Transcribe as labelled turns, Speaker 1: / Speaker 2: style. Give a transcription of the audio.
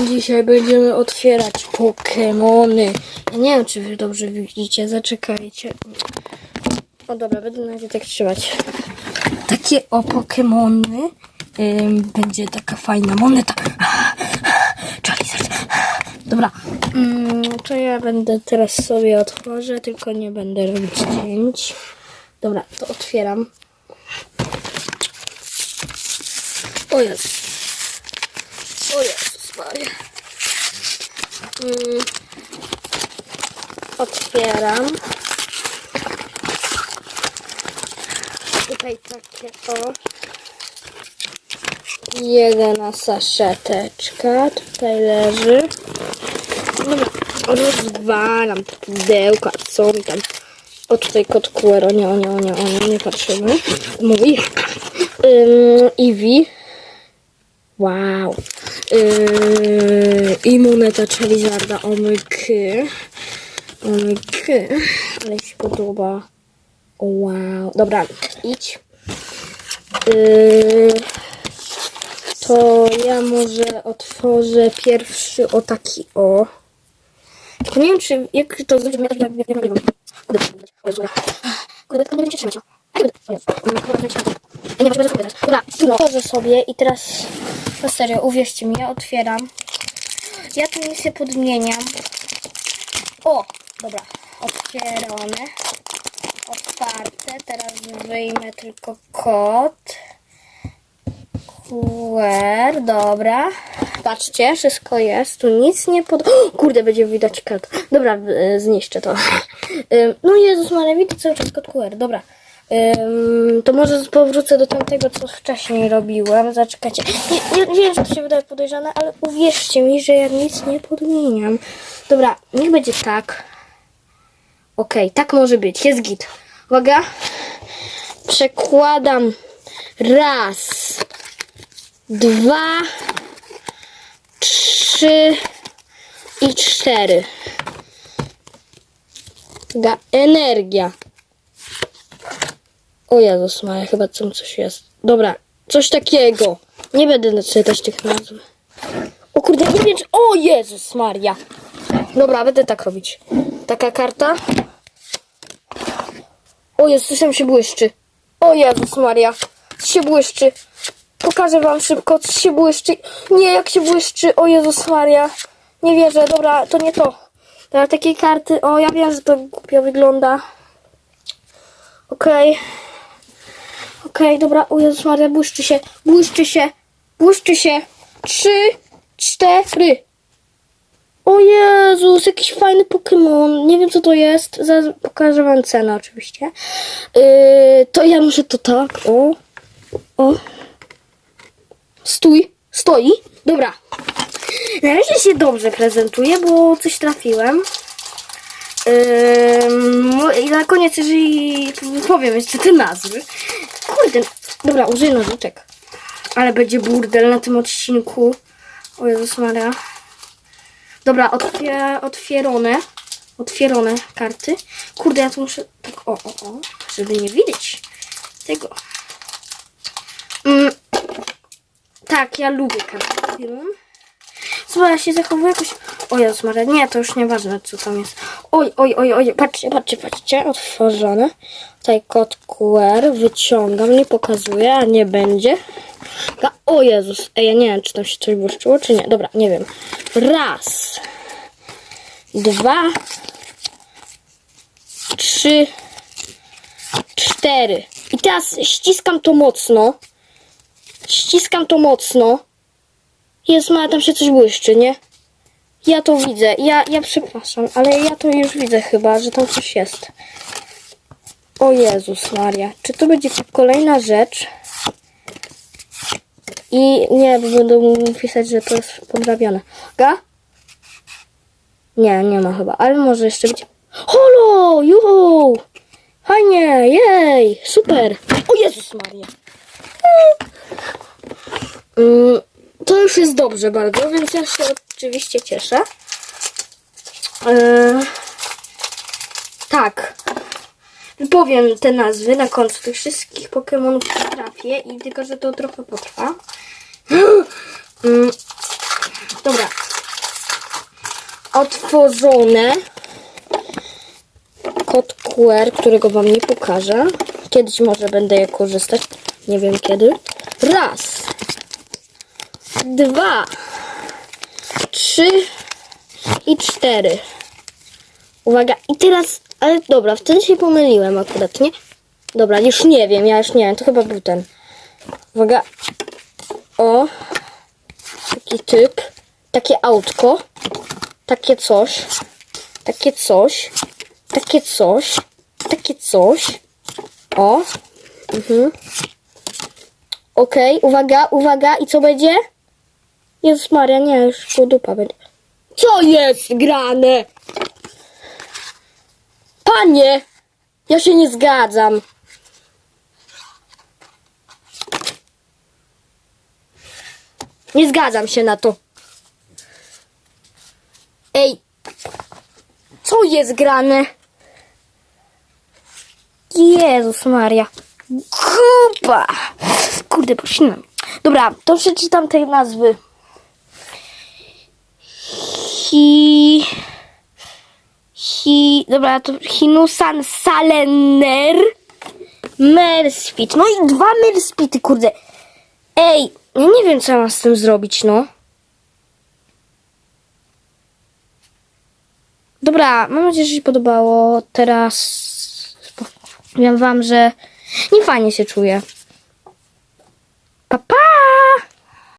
Speaker 1: Dzisiaj będziemy otwierać Pokemony. Ja nie wiem, czy wy dobrze widzicie. Zaczekajcie. O dobra, będę na razie tak trzymać. Takie o Pokemony. Ym, będzie taka fajna moneta. Charizard. Dobra. To ja będę teraz sobie otworzę, tylko nie będę robić zdjęć. Dobra, to otwieram. O Jezu. O. Mm. Otwieram. Tutaj takie o. Jedna saszeteczka tutaj leży. Dobra, rozwalam te pudełka, co mi tam. O tutaj kot Kuero, nie, o nie, o nie, o nie, nie patrzymy. Mówi. Ym, Eevee. Wow. Yy, I moneta Charizarda omyky. Omyky. Ale się podoba. Wow. Dobra, idź. Yy, to ja może otworzę pierwszy o taki o. Nie wiem, czy jak to zrobić, jak jak jak Kurde, to nie będzie trzymać. Ja nie wiem, czy będę sobie teraz. Dobra, otworzę sobie i teraz na serio, uwierzcie mi, ja otwieram. Ja tu nic nie podmieniam. O, dobra, otwierane. Otwarte, teraz wyjmę tylko kod. QR, dobra. Patrzcie, wszystko jest. Tu nic nie pod... O, kurde, będzie widać kod. Dobra, y, zniszczę to. Ym, No Jezus Maria, widzę cały czas kod QR, dobra. To może powrócę do tamtego, co wcześniej robiłem. Zaczekajcie. Nie, nie, wiem, że to się wydaje podejrzane, ale uwierzcie mi, że ja nic nie podmieniam. Dobra, niech będzie tak. Okej, tak może być. Jest git. Uwaga. Przekładam raz, dwa, trzy i cztery. Uwaga, energia. O Jezus Maria, chyba tam coś jest. Dobra, coś takiego. Nie będę czytać tych nazw. O kurde, nie wiem. O Jezus Maria. Dobra, będę tak robić. Taka karta. O Jezus, tam się błyszczy. O Jezus Maria. Się błyszczy. Pokażę wam szybko, co się błyszczy. Nie, jak się błyszczy. O Jezus Maria. Nie wierzę, dobra, to nie to. Dobra, takiej karty. O, ja wiem, że to głupio wygląda. Okej. Okej, dobra, o Jezus Maria, błyszczy się, błyszczy się, błyszczy się. Trzy, cztery. O Jezus, jakiś fajny Pokémon. Nie wiem, co to jest. Zaraz pokażę wam cenę oczywiście. Yy, to ja muszę to tak, o, o. Stój, stoi. Dobra. Na razie się dobrze prezentuje, bo coś trafiłem. Ym, I na koniec, jeżeli powiem jeszcze te nazwy. Kurde, dobra, użyję nożyczek. Ale będzie burdel na tym odcinku. O Jezus Maria. Dobra, otwie, otwierone. Otwierone karty. Kurde, ja tu muszę tak o, o, o, żeby nie widać tego. Mm, tak, ja lubię karty. Zobacz, ja się zachowuję jakoś... O Jezus Maria, nie, to już nieważne, co tam jest. Oj, oj, oj, oj, patrzcie, patrzcie, patrzcie, otworzone. Tutaj kod QR, wyciągam, nie pokazuję, a nie będzie. O Jezus, ej, ja nie wiem, czy tam się coś błyszczyło, czy nie. Dobra, nie wiem. Raz, dwa, trzy, cztery. I teraz ściskam to mocno. Ściskam to mocno. Jest, ma tam się coś błyszczy, nie? Ja to widzę. Ja, ja przepraszam, ale ja to już widzę chyba, że tam coś jest. O Jezus Maria. Czy to będzie kolejna rzecz? I nie, bo będą pisać, że to jest podrabiane. Ga? Nie, nie ma chyba, ale może jeszcze być. Holo! Juhu! Fajnie! Jej! Super! O Jezus Maria! Mm, to już jest dobrze bardzo, więc ja się oczywiście cieszę. Eee, tak. Powiem te nazwy na końcu tych wszystkich Pokémonów trafię i tylko, że to trochę potrwa. Mm, Dobra. Otworzone. Kod QR, którego wam nie pokażę. Kiedyś może będę je korzystać. Nie wiem kiedy. Raz. Dwa. Trzy. I cztery. Uwaga. I teraz... Ale dobra, wtedy się pomyliłem akurat, nie? Dobra, już nie wiem, ja już nie wiem. To chyba był ten. Uwaga. O. Taki typ. Takie autko. Takie coś. Takie coś. Takie coś. Takie coś. O. Mhm. Okej, uwaga, uwaga. I co będzie? Jezus Maria, nie, już po dupa będzie. Co jest grane? Panie! Ja się nie zgadzam. Nie zgadzam się na to. Ej, co jest grane? Jezus Maria. Kupa! Kurde, pościnam. Dobra, to przeczytam te nazwy. Hi... Hi... Dobra, to Hinusan Salener. Merspit. No i dwa Merspity, kurde. Ej, ja nie wiem, co mam z tym zrobić, no. Dobra, mam nadzieję, że się podobało. Teraz powiem wam, że nie fajnie się czuję.